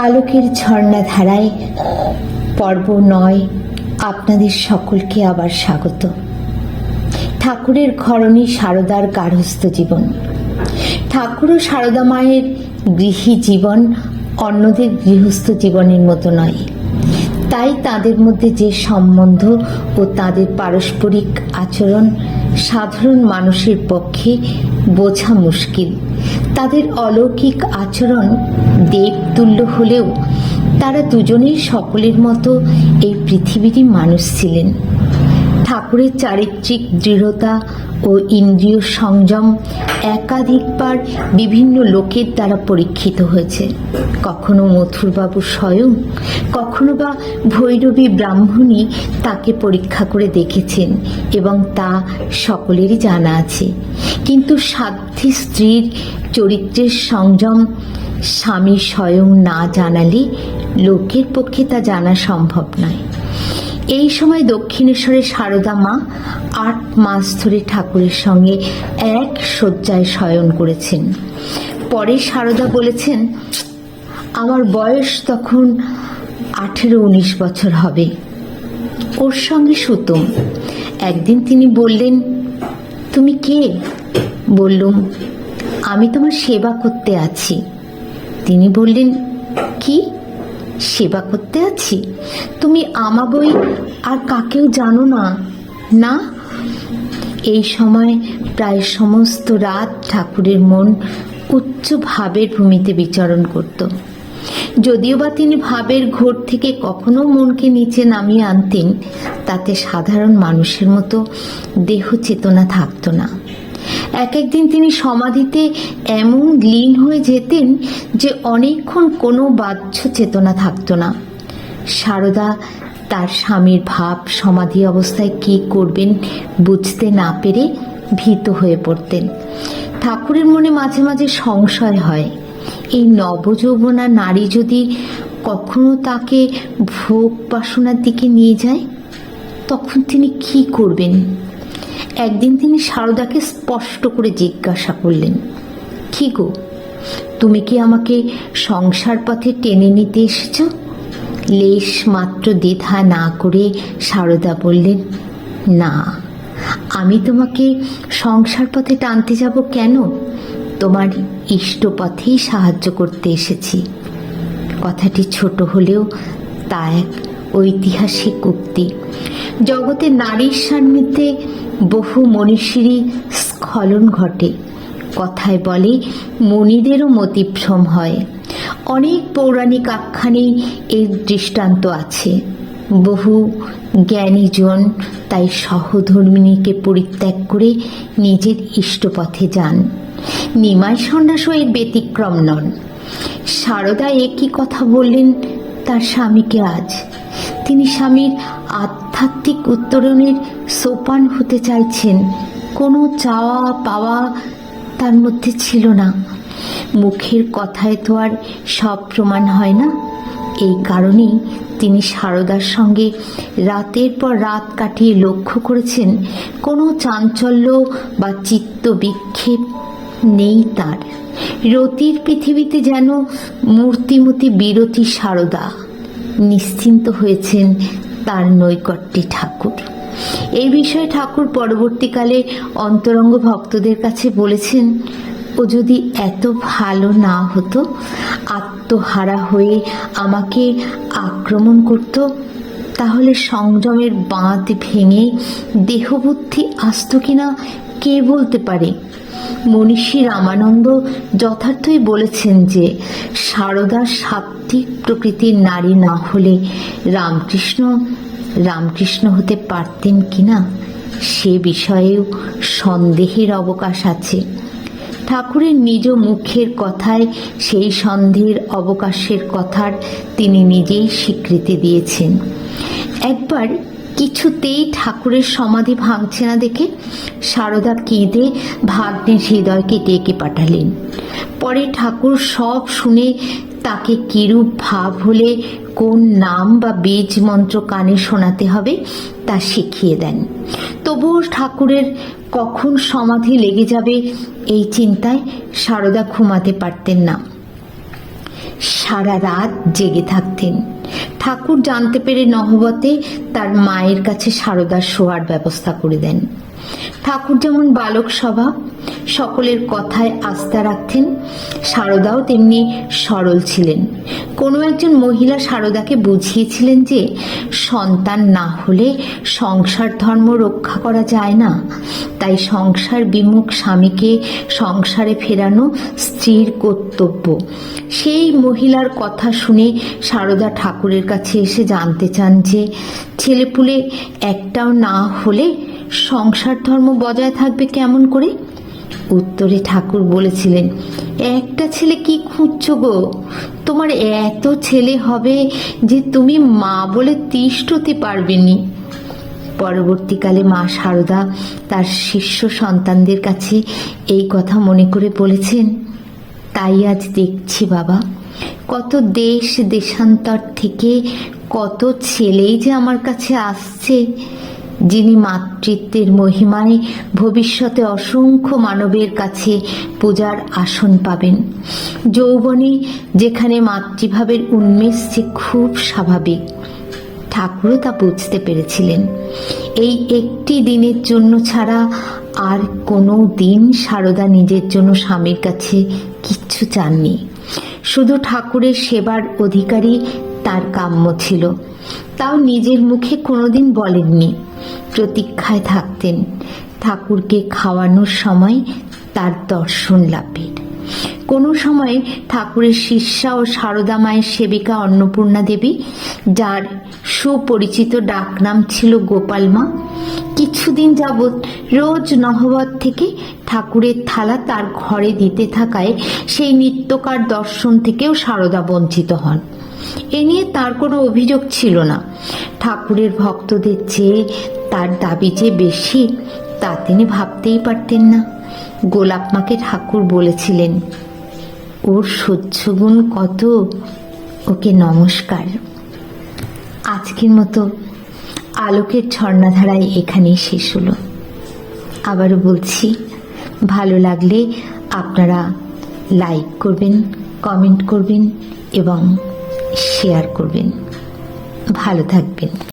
আলোকের ঝর্ণা ধারায় পর্ব নয়। আপনাদের সকলকে আবার স্বাগত। ঠাকুরের ঘরণী সারদার গার্হস্থ্য জীবন। ঠাকুর ও সারদা মায়ের গৃহী জীবন অন্যদের গৃহস্থ জীবনের মতো নয়। তাই তাদের মধ্যে যে সম্বন্ধ ও তাদের পারস্পরিক আচরণ সাধারণ মানুষের পক্ষে বোঝা মুশকিল। তাদের অলৌকিক আচরণ দেবতুল্য হলেও তারা দুজনেই সকলের মতো এই পৃথিবীরই মানুষ ছিলেন। ঠাকুরের চারিত্রিক দৃঢ়তা ও ইন্দ্রিয় সংযম একাধিকবার বিভিন্ন লোকের দ্বারা পরীক্ষিত হয়েছে। কখনো মথুরবাবু স্বয়ং, কখনো বা ভৈরবী ব্রাহ্মণী তাকে পরীক্ষা করে দেখেছেন এবং তা সকলেরই জানা আছে। কিন্তু সাধ্যী স্ত্রীর চরিত্রের সংযম স্বামী স্বয়ং না জানালে লোকের পক্ষে তা জানা সম্ভব নয়। এই সময় দক্ষিণেশ্বরে সারদা মা আট মাস ধরে ঠাকুরের সঙ্গে এক শয্যায় শয়ন করেছেন। পরে সারদা বলেছেন, আমার বয়স তখন আঠেরো উনিশ বছর হবে। ওর সঙ্গে সুতম। একদিন তিনি বললেন, তুমি কে? বললুম, আমি তোমার সেবা করতে আছি। তিনি বললেন, কি? সেবা করতে আছি। তুমি আমাবই আর কাকেও জানো না? না? এই সময় প্রায় সমস্ত রাত ঠাকুরের মন উচ্চ ভাবের ভূমিতে বিচরণ করত। যদিও বা তিনি ভাবের ঘোর থেকে কখনো মনকে নিচে নামিয়ে আনতেন, তাতে সাধারণ মানুষের মতো দেহ চেতনা থাকতো না। এক একদিন তিনি সমাধিতে এমন লীন হয়ে যেতেন যে অনেকক্ষণ কোনো বাহ্য চেতনা থাকতো না। সারদা তার স্বামীর ভাব সমাধি অবস্থায় কি করবেন বুঝতে না পেরে ভীত হয়ে পড়তেন। ঠাকুরের মনে মাঝে মাঝে সংশয় হয়। এই নবযৌবনা নারী যদি কখনো তাকে ভোগ বাসনার দিকে নিয়ে যায়, তখন তিনি কি করবেন? একদিন তিনি সারদাকে স্পষ্ট করে জিজ্ঞাসা করলেন, কি গো, তুমি কি আমাকে সংসার পথে টেনে নিতে এসেছ? লেশ মাত্র দ্বিধা না করে সারদা বললেন, না, আমি তোমাকে সংসার পথে টানতে যাব কেন? তোমার ইষ্ট পথেই সাহায্য করতে এসেছি। কথাটি ছোট হলেও তা এক ঐতিহাসিক উক্তি। জগতে নারীর সান্নিধ্যে বহু মনীষীরই স্খলন ঘটে। কথায় বলে মণিদেরও মতিভ্রম হয়। অনেক পৌরাণিক আখ্যানেই এর দৃষ্টান্ত আছে। বহু জ্ঞানীজন তাই সহধর্মিনীকে পরিত্যাগ করে নিজের ইষ্টপথে যান। নিমাই সন্ন্যাসও এর ব্যতিক্রম নন। সারদা একই কথা বললেন, তার স্বামীকে আজ। তিনি স্বামীর আধ্যাত্মিক উত্তরণের সোপান হতে চাইছেন। কোনো চাওয়া পাওয়া তার মধ্যে ছিল না। মুখের কথায় তো আর সব প্রমাণ হয় না। এই কারণেই তিনি সারদার সঙ্গে রাতের পর রাত কাটিয়ে লক্ষ্য করেছেন, কোনো চাঞ্চল্য বা চিত্ত বিক্ষেপ নেই তার। রতির পৃথিবীতে যেন মূর্তিমতি বিরতি সারদা। নিশ্চিন্ত হয়েছেন তার নৈকট্যে ঠাকুর। এই বিষয়ে ঠাকুর পরবর্তীকালে অন্তরঙ্গ ভক্তদের কাছে বলেছেন, ও যদি এত ভালো না হতো, আত্মহারা হয়ে আমাকে আক্রমণ করত, তাহলে সংযমের বাঁধ ভেঙে দেহবুদ্ধি আসত কিনা কে বলতে পারে? মনীষী রামানন্দ যথার্থই বলেছেন যে, সারদা সাত্বিক প্রকৃতির নারী না হলে রামকৃষ্ণ রামকৃষ্ণ হতে পারতেন কিনা সে বিষয়েও সন্দেহের অবকাশ আছে। ঠাকুরের নিজ মুখের কথায় সেই সন্দেহের অবকাশের কথার তিনি নিজেই স্বীকৃতি দিয়েছেন। একবার কিছুতেই ঠাকুরের সমাধি ভাঙছে না দেখে সারদা কেঁদে ভাগ্নের হৃদয়কে ডেকে পাঠালেন। পরে ঠাকুর সব শুনে তাকে কিরূপ ভাব হলে, কোন নাম বা বীজ মন্ত্র কানে শোনাতে হবে তা শিখিয়ে দেন। তবুও ঠাকুরের কখন সমাধি লেগে যাবে এই চিন্তায় সারদা ঘুমাতে পারতেন না। সারা রাত জেগে থাকতেন। ঠাকুর জানতে পেরে নহবতে তার মায়ের কাছে সারদার শোয়ার ব্যবস্থা করে দেন। ঠাকুর যেমন বালক সভা সকলের কথায় আস্থা রাখতেন, সারদাও তেমনি সরল ছিলেন। কোনো একজন মহিলা সারদাকে বুঝিয়েছিলেন যে, সন্তান না হলে সংসার ধর্ম রক্ষা করা যায় না। তাই সংসার বিমুখ স্বামীকে সংসারে ফেরানো স্ত্রীর কর্তব্য। সেই মহিলার কথা শুনে সারদা ঠাকুরের কাছে এসে জানতে চান যে, ছেলেপুলে একটাও না হলে সংসার ধর্ম বজায় থাকবে কেমন করে? উত্তরে ঠাকুর বলেছিলেন, একটা ছেলে কি খুঁজছো গো? তোমার এত ছেলে হবে যে তুমি মা বলে তিষ্ঠতে পারবেনি পরবর্তীকালে মা শারদা তার শিষ্য সন্তানদের কাছে এই কথা মনে করে বলেছেন, তাই আজ দেখছি বাবা, কত দেশ দেশান্তর থেকে কত ছেলেই যে আমার কাছে আসছে। যিনি মাতৃত্বের মহিমায় ভবিষ্যতে অসংখ্য মানবের কাছে পূজার আসন পাবেন। যৌবনে যেখানে মাতৃভাবের উন্মেষ যে খুব স্বাভাবিক, ঠাকুরও তা বুঝতে পেরেছিলেন। এই একটি দিনের জন্য ছাড়া আর কোনো দিন সারদা নিজের জন্য স্বামীর কাছে কিচ্ছু চাননি। শুধু ঠাকুরের সেবার অধিকারী তার কাম্য ছিল। তাও নিজের মুখে কোনোদিন বলেননি প্রতীক্ষায় থাকতেন। ঠাকুরকে খাওয়ানোর সময় তার দর্শন লাভের। কোনো সময় ঠাকুরের শিষ্যা ও সারদা মায়ের সেবিকা অন্নপূর্ণা দেবী, যার সুপরিচিত ডাকনাম ছিল গোপাল মা, কিছুদিন যাবৎ রোজ নহবত থেকে ঠাকুরের থালা তার ঘরে দিতে থাকায় সেই নিত্যকার দর্শন থেকেও সারদা বঞ্চিত হন। এ নিয়ে তার কোনো অভিযোগ ছিল না। ঠাকুরের ভক্তদের চেয়ে তার দাবি যে বেশি, তা তিনি ভাবতেই পারতেন না। গোলাপ মাকে ঠাকুর বলেছিলেন, ওর সহ্যগুণ কত? ওকে নমস্কার। আজকের মতো আলোকের ঝর্ণাধারায় এখানেই শেষ হলো। আবারও বলছি, ভালো লাগলে আপনারা লাইক করবেন, কমেন্ট করবেন এবং শেয়ার করবেন। ভালো থাকবেন।